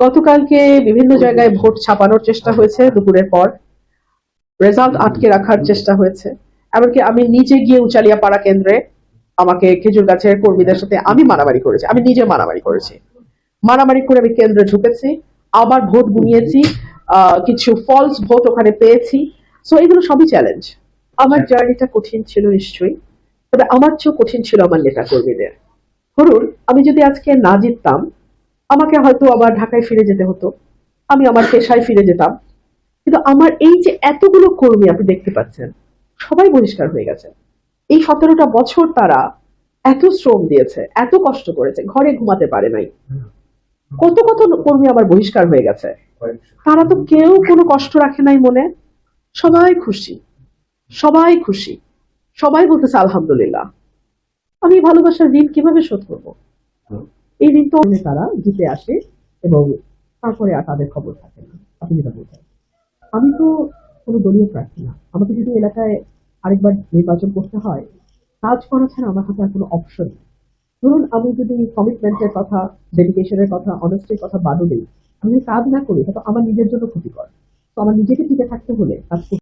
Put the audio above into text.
গতকালকে বিভিন্ন জায়গায় ভোট ছাপানোর চেষ্টা হয়েছে দুপুরের পর। রেজাল্ট আটকে রাখার চেষ্টা হয়েছে। এমনকি আমি নিজে গিয়ে উচালিয়া পাড়া কেন্দ্রে আমাকে খেজুর গাছের কর্মীদের সাথে আমি মারামারি করেছি। আমি নিজে মারামারি করেছি। মারামারি করে আমি কেন্দ্রে ঢুকেছি আবার ভোট গুনিয়েছি কিছু ফলস ভোট ওখানে পেয়েছি। সো এগুলো সবই চ্যালেঞ্জ আমার জার্নিটা কঠিন ছিল নিশ্চয়ই তবে আমার চেয়েও কঠিন ছিল আমার নেতা কর্মীদের। ধরুন আমি যদি আজকে না জিততাম আমাকে হয়তো আবার ঢাকায় ফিরে যেতে হতো। আমি আমার পেশায় ফিরে যেতাম। কিন্তু আমার এই যে এতগুলো কর্মী আপনি দেখতে পাচ্ছেন সবাই বহিষ্কার হয়ে গেছে। এই সতেরোটা বছর তারা এত শ্রম দিয়েছে এত কষ্ট করেছে ঘরে ঘুমাতে পারে নাই। কত কত কর্মী আবার বহিষ্কার হয়ে গেছে। তারা তো কেউ কোনো কষ্ট রাখে নাই মনে। সবাই খুশি সবাই খুশি সবাই বলতেছে আলহামদুলিল্লাহ। আমি ভালোবাসার ঋণ কীভাবে শোধ করব? এই ঋণ তো তারা জিতে আসে এবং তারপরে আর তাদের খবর থাকে না। আপনি যেটা বলছেন। আমি তো কোনো দলীয় প্রার্থী না। আমাকে যদি এলাকায় আরেকবার নির্বাচন করতে হয়, কাজ করা ছাড়া আমার হাতে আর কোনো অপশন ধরুন, আমি যদি কমিটমেন্টের কথা ডেডিকেশনের কথা অনেস্টির কথা বাদও দিই, আমি কাজ না করি তাহলে আমার নিজের জন্য ক্ষতিকর। তো আমার নিজেকে টিকে থাকতে হলে কাজ